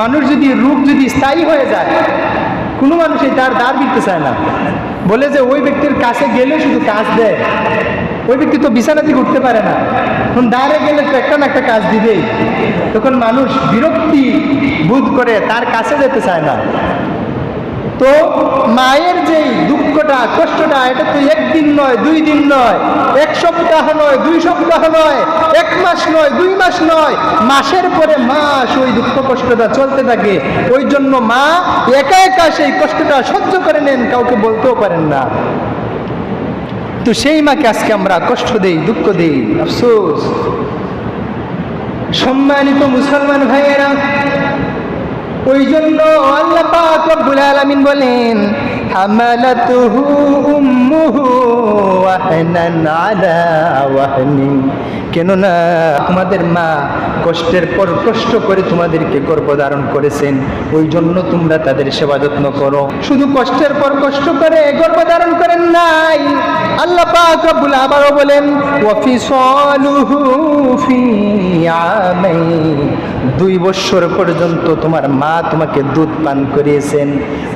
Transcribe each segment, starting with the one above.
মানুষ যদি রূপ যদি স্থায়ী হয়ে যায়, কোনো মানুষই তার দ্বার বিলতে চায় না। বলে যে ওই ব্যক্তির কাছে গেলে শুধু কাজ দেয়, ওই ব্যক্তি তো বিছানা থেকে উঠতে পারে না। তখন দাঁড়ে গেলে তো একটা না একটা কাজ দিবেই। তখন মানুষ বিরক্তি বোধ করে, তার কাছে যেতে চায় না। তো মায়ের যেই দুঃখটা কষ্টটা এটা তো একদিন নয়, দুই দিন নয়। এক সপ্তাহ নয়, দুই সপ্তাহ নয়। এক মাস নয়, দুই মাস নয়। মাসের পরে মাস ওই দুঃখ কষ্টটা চলতে থাকে। ওই জন্য মা একা একা সেই কষ্টটা সহ্য করে নেন, কাউকে বলতেও পারেন না। তো সেই মাকে আজকে আমরা কষ্ট দেই, দুঃখ দেই, আফসোস। সম্মানিত মুসলমান ভাইয়েরা, ওই জন্য আল্লাহ পাক রব্বুল আলামিন বলেন হামালাতুহু উম্মুহু ওয়াহনান আলা ওয়াহনি কেননা তোমাদের মা কষ্টের পর কষ্ট করে তোমাদেরকে গর্ভধারণ করেছেন ওই জন্য তোমরা তাদের সেবা যত্ন করো। শুধু কষ্টের পর কষ্ট করে গর্ভধারণ করেন নাই। আল্লাহ পাক আবারও বলেন ওয়াফিসালুহু ফি আমাইন দুই বৎসর পর্যন্ত তোমার মা তোমাকে দুধ পান করিয়েছেন।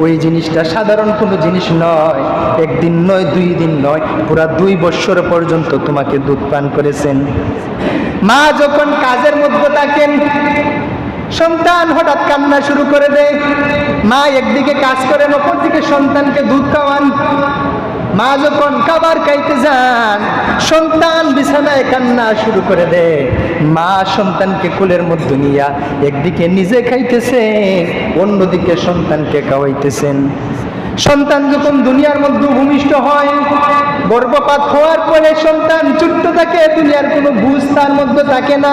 ওই জিনিসটা সাধারণ কোনো জিনিস নয়, একদিন নয়, দুই দিন নয়, পুরা দুই বৎসর পর্যন্ত তোমাকে দুধ পান করেছেন। মা যখন কাজের মধ্যে থাকেন, সন্তান হঠাৎ কান্না শুরু করে দেয়। মা একদিকে কাজ করেন, অপরদিকে সন্তানকে দুধ খাওয়ান। মা যখন খাবার খাইতে যান সন্তান বিছানায় কান্না শুরু করে দে। মা সন্তানকে কুলের মধ্যে নিয়া একদিকে নিজে খাইতেছেন অন্যদিকে সন্তানকে খাওয়াইতেছেন। সন্তান যখন দুনিয়ার মধ্যে ভূমিষ্ঠ হয়, গর্ভপাত হওয়ার পরে সন্তান চুট্ট থাকে, দুনিয়ার কোনো বুঝ তার মধ্যে থাকে না।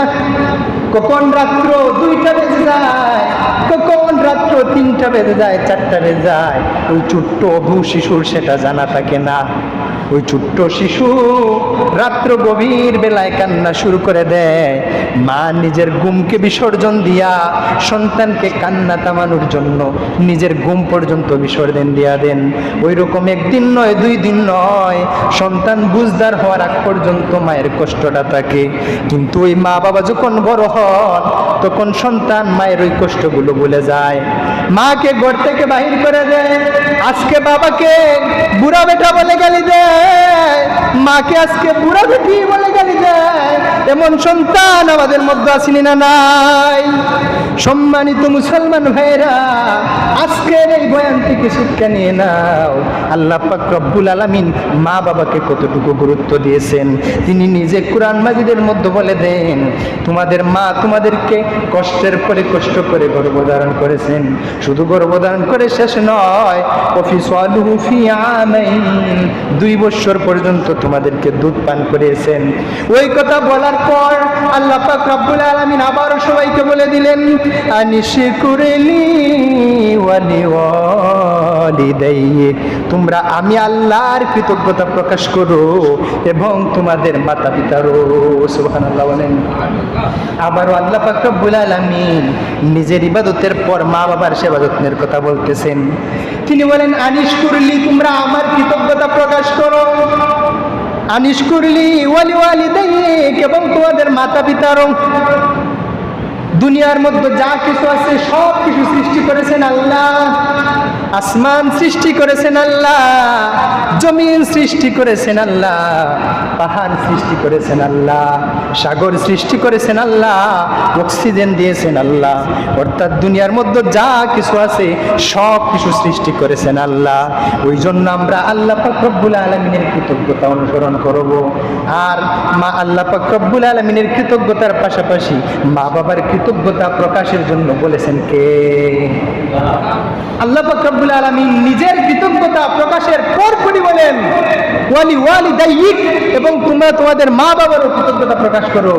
কখন রাত্র দুইটা বেজে যায়? কখন রাত্র তিনটা বেজে যায়, চারটা বেজে যায়? ওই ছোট্ট অভু শিশুর সেটা জানা থাকে না। ওই ছোট্ট শিশু রাত্র গভীর বেলায় কান্না শুরু করে দেয়। মা নিজের গুমকে বিসর্জন দিয়া সন্তানকে কান্না থামানোর জন্য নিজের ঘুম পর্যন্ত বিসর্জন দিয়া দেন। ওই রকম একদিন নয়, দুই দিন নয়, সন্তান বুঝদার হওয়ার আগ পর্যন্ত মায়ের কষ্টটা থাকে। কিন্তু ওই মা বাবা যখন বড় হন তখন সন্তান মায়ের ওই কষ্টগুলো ভুলে যায়। মাকে ঘর থেকে বাহির করে দেয়। আজকে বাবাকে বুড়া বেটা বলে গালি দেয়। মাকে আজকে বুড়া বেটি বলে গালি দেয়। এমন সন্তান আমাদের মধ্যে আসেনি না নাই? সম্মানিত মুসলমান ভাইরা আজকের এই বয়ান থেকে শিক্ষা নিয়ে নাও। আল্লাহ পাক রব্বুল আলামিন মা বাবাকে কতটুকু গুরুত্ব দিয়েছেন? তিনি নিজে কোরআন মাজিদের মধ্যে বলে দেন, তোমাদের মা তোমাদেরকে কষ্টের পরে কষ্ট করে গর্ভধারণ করেছেন। শুধু গর্ভধারণ করে শেষ নয় অফিস দুই বছর পর্যন্ত তোমাদেরকে দুধ পান করিয়েছেন। ওই কথা বলার পর আল্লাহ পাক রব্বুল আলামিন আবারও সবাইকে বলে দিলেন আনিশে কুরেলি তোমরা আমি আল্লাহর কৃতজ্ঞতা প্রকাশ করো এবং তোমাদের মাতা পিতারও সুবহানাল্লাহ বলেন। আবারও আল্লাহ পাক রব্বুল আলামিন নিজের ইবাদতের পর মা বাবার সেবা যত্নের কথা বলতেছেন। তিনি বলেন আনিশ করলি তোমরা আমার কৃতজ্ঞতা প্রকাশ করো। আনিশ করলি ওয়ালি দেখ এবং তোমাদের মাতা পিতারও দুনিয়ার মধ্যে যা কিছু আছে সব কিছু সৃষ্টি করেছেন আল্লাহ। আসমান সৃষ্টি করেছেন আল্লাহ, জমিন সৃষ্টি করেছেন আল্লাহ, পাহাড় সৃষ্টি করেছেন আল্লাহ, সাগর সৃষ্টি করেছেন আল্লাহ, অক্সিজেন দিয়েছেন আল্লাহ, অর্থাৎ দুনিয়ার মধ্যে যা কিছু আছে সব কিছু সৃষ্টি করেছেন আল্লাহ। ওই জন্য আমরা আল্লাহ পাকরব্বুল আলমিনের কৃতজ্ঞতা অনুসরণ করব। আর মা আল্লাহ পাকরব্বুল আলমিনের কৃতজ্ঞতার পাশাপাশি মা বাবার কৃতজ্ঞতা প্রকাশের জন্য বলেছেন কে? আল্লাহ পাকরব্বুল আলমিন নিজের কৃতজ্ঞতা প্রকাশের পরপরই বলেন, ওয়ালি ওয়ালি দাইক এবং তোমরা তোমাদের মা বাবারও কৃতজ্ঞতা প্রকাশ করো।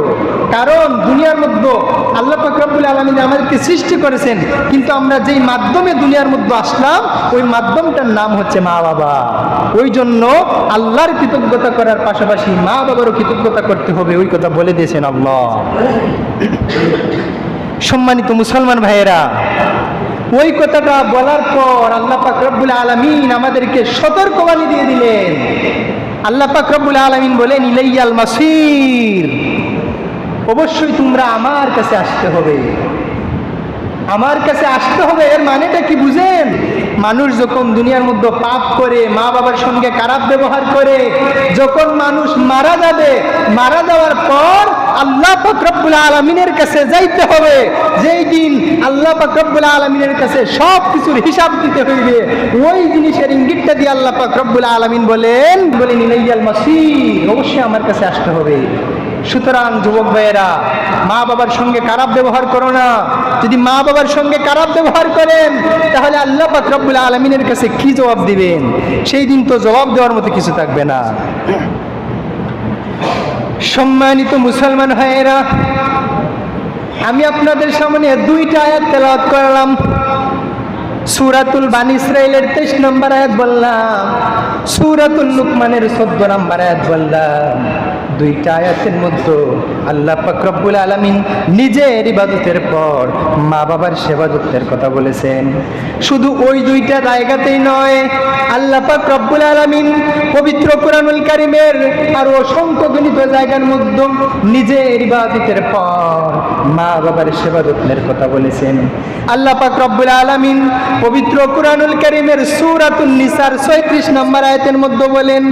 কারণ দুনিয়ার মধ্যে আল্লাহ পাকরব্বুল আলমিন আমাদেরকে সৃষ্টি করেছেন, কিন্তু আমরা যেই মাধ্যমে দুনিয়ার মধ্যে আসলাম, ওই মাধ্যমটার নাম হচ্ছে মা বাবা ওই জন্য আল্লাহর কৃতজ্ঞতা করার পাশাপাশি মা বাবারও কৃতজ্ঞতা করতে হবে, ওই কথা বলে দিয়েছেন আল্লাহ। সম্মানিত মুসলমান ভাইয়েরা ওই কথাটা বলার পর আল্লাহ পাকরবুল আলমিন আমাদেরকে সতর্কবাণী দিয়ে দিলেন। আল্লাহ পাকরবুল আলমিন বলেন, ইলাইয়াল মাসির। অবশ্যই তোমরা আমার কাছে আসতে হবে। আমার কাছে আসতে হবে, এর মানেটা কি বুঝেন? মানুষ যখন দুনিয়ার মধ্যে পাপ করে, মা বাবার সঙ্গে খারাপ ব্যবহার করে, যখন মানুষ মারা যাবে, মারা যাওয়ার পর আল্লাহ ফকরবুল আলমিনের কাছে যাইতে হবে। যেই দিন আল্লাহ ফকরবুল আলমিনের কাছে সব কিছুর হিসাব দিতে হইবে, ওই জিনিসের ইঙ্গিতটা দিয়ে আল্লাহ ফকরবুল আলমিন বলেন বলেন, ইলাইয়াল মাসি অবশ্যই আমার কাছে আসতে হবে। সুতরাং যুবক ভাইয়েরা, মা বাবার সঙ্গে খারাপ ব্যবহার করো না। যদি মা বাবার সঙ্গে খারাপ ব্যবহার করেন, তাহলে আল্লাহ পাক রব্বুল আলমিনের কাছে কি জবাব দিবেন? সেই দিন তো জবাব দেওয়ার মতো কিছু থাকবে না। সম্মানিত মুসলমান ভাইয়েরা, আমি আপনাদের সামনে দুইটা আয়াত তেলাওয়াত করলাম। সুরাতুল বান ইসরাইলের তেইশ নম্বর আয়াত বললাম। সুরাতুল লুকমানের চোদ্দ নম্বর আয়াত বললাম। দুইটা আয়াতের মধ্যে আল্লাহ পাকরব্বুল আলমিন নিজের ইবাদতের পর মা বাবার সেবাদতের কথা বলেছেন। শুধু ওই দুইটা জায়গাতেই নয়, আল্লাহ পাক আলমিন পবিত্র কোরআনুল কারিমের আর অসংখ্য গণিত জায়গার মধ্যে নিজের ইবাদতের পর মা বাবার সেবাদতের কথা বলেছেন। আল্লাহ পাক রব্বুল আলমিন পবিত্র কুরআনুল কারীমের সূরাতুন নিসার 36 নম্বর আয়াতের মধ্যে বলেন,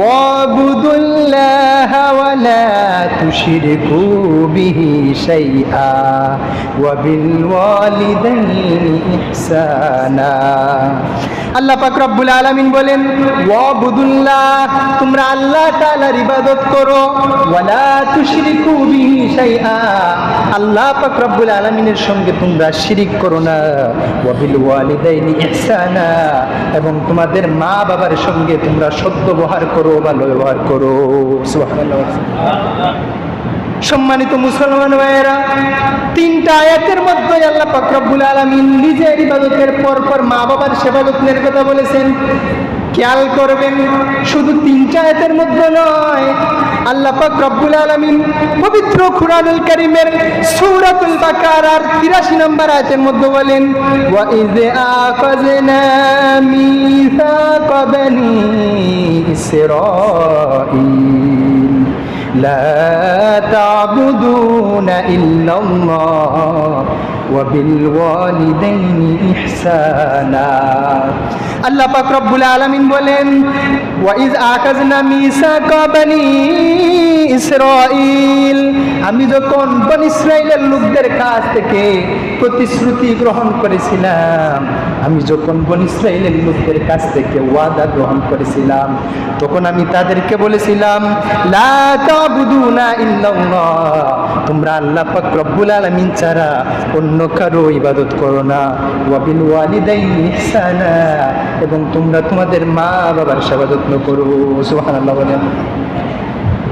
ওয়াবুদুল্লাহ বিহি শাইআ ওয়া বিল ওয়ালিদাইনি ইহসানা আল্লাহ পাক রব্বুল আলামিন বলেন, ওয়াবুদুল্লাহ, তোমরা আল্লাহ তাআলার ইবাদত করো। ওয়া লা তুশরিকু বিহি শাইআ। আল্লাহ পাক রব্বুল আলামিনের সঙ্গে তোমরা শিরিক করো না। ওয়া বিল ওয়ালিদাইনি ইহসানা। এবং তোমাদের মা বাবার সঙ্গে তোমরা সদ্য ব্যবহার করো ভালো ব্যবহার করো। সুবহানাল্লাহ। সম্মানিত মুসলমান ভাইয়েরা, তিনটা আয়াতের মধ্যে আল্লাহ পাক রব্বুল আলামিন নিজের ইবাদতের পর পর মা বাবার সেবা যত্নের কথা বলেছেন। খেয়াল করবেন, শুধু তিনটা আয়াতের মধ্যে নয়, আল্লাহ পাক রব্বুল আলামিন পবিত্র কারীমের সূরাতুল বাকারার 83 নম্বর আয়াতের মধ্যে বলেন, ওয়া ইয আখাযনা মিসাকা বানি لا تعبدون إلا الله وبالوالدين إحسانا. আল্লাহ পাক রব্বুল আলামিন বলেন ওয়াইজ আকাজনা মিসাকা বানি ইসরাইল আমি যখন বনি ইসরাইলের লোকদের কাছ থেকে প্রতিশ্রুতি গ্রহণ করেছিলাম, আমি যখন বনি ইসরাইলের লোকদের কাছ থেকে ওয়াদা গ্রহণ করেছিলাম, তখন আমি তাদেরকে বলেছিলাম তোমরা আল্লাহ রব্বুল আলামিন ছাড়া অন্য কারও ইবাদত করো না। ওয়াবিল ওয়ালিদাইনি ইহসানা এবং তোমরা তোমাদের মা বাবার সেবা যত্ন করো। সুহান বলেন।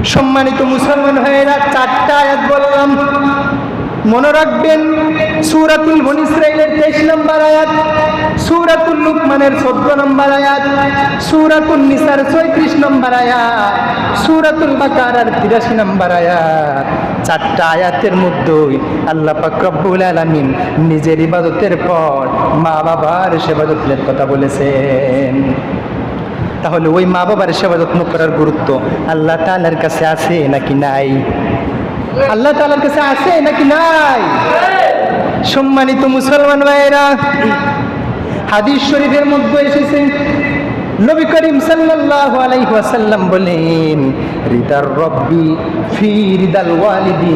সম্মানিত মুসলমান হয়ে চারটা আয়াত বললাম। মনে রাখবেন, সুরাতুল বন ইসরাইলের তেইশ নম্বর আয়াত, সুরাতুল লুকমানের চোদ্দ নম্বর আয়াত সুরাতুল নিসার ছয়ত্রিশ নম্বর আয়াত, সুরাতুল বাকারার তিরাশি নম্বর আয়াত। চারটা আয়াতের মধ্যেই আল্লাহ পাক রব্বুল আলামিন নিজের ইবাদতের পর মা বাবার সেবাদতের কথা বলেছেন। তাহলে ওই মা বাবার সেবা যত্ন করার গুরুত্ব আল্লাহ তালার কাছে আছে নাকি নাই? আল্লাহ তালার কাছে আছে নাকি নাই? সম্মানিত মুসলমান ভাইয়েরা, হাদিস শরীফের মধ্যে এসেছে, নবী করিম সাল্লাল্লাহু আলাইহি ওয়াসাল্লাম বলেন, রিদার রব্বি ফি রিদাল ওয়ালিদি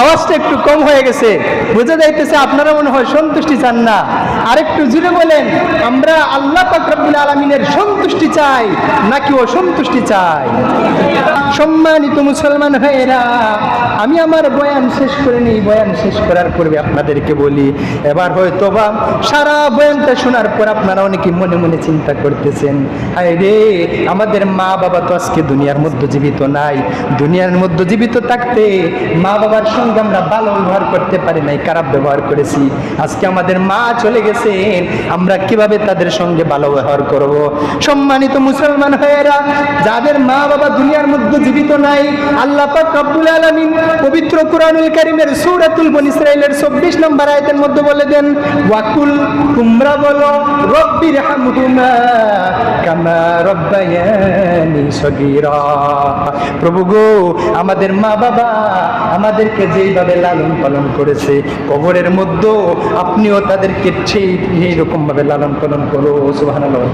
আওয়াজটা একটু কম হয়ে গেছে। বোঝা যাইতেছে আপনারা মনে হয় সন্তুষ্টি চান না। আরেকটু জুড়ে বলেন, আমরা আল্লাহ পাক রব্বুল আলমিনের সন্তুষ্টি চাই নাকি ও অসন্তুষ্টি চাই? সম্মানিত মুসলমান ভাইয়েরা, আমি আমার বয়ান শেষ করে নিই। বয়ান শেষ করার পূর্বে আপনাদেরকে বলি, এবার হয়তো বা সারা বয়ানটা শোনার পর আপনারা অনেকে মনে মনে চিন্তা করতেছেন, হায় রে, আমাদের মা বাবা তো আজকে দুনিয়ার মধ্যে জীবিত নাই। দুনিয়ার মধ্যে জীবিত থাকতে মা বাবার সঙ্গে আমরা ভালো ব্যবহার করতে পারি নাই, খারাপ ব্যবহার করেছি। আজকে আমাদের মা চলে গেছেন আমরা কীভাবে তাদের সঙ্গে ভালো ব্যবহার করব? সম্মানিত মুসলমান ভাইয়েরা, যাদের মা বাবা দুনিয়ার মধ্যে জীবিত নাই, আল্লাহ পাক রব্বুল আলামিন পবিত্র কুরআনুল কারীমের সূরাতুল বনী ইসরাঈলের 24 নম্বর আয়াতের মধ্যে বলে দেন ওয়াকুল তোমরা বলো রব্বির হামহুমা কামা রব্বায়ানি সগীরা। প্রভু গো, আমাদের মা বাবা আমাদেরকে যেইভাবে লালন পালন করেছে, কবরের মধ্যেও আপনিও তাদেরকে সেই এইরকম ভাবে লালন পালন করো, সুবহানাল্লাহ।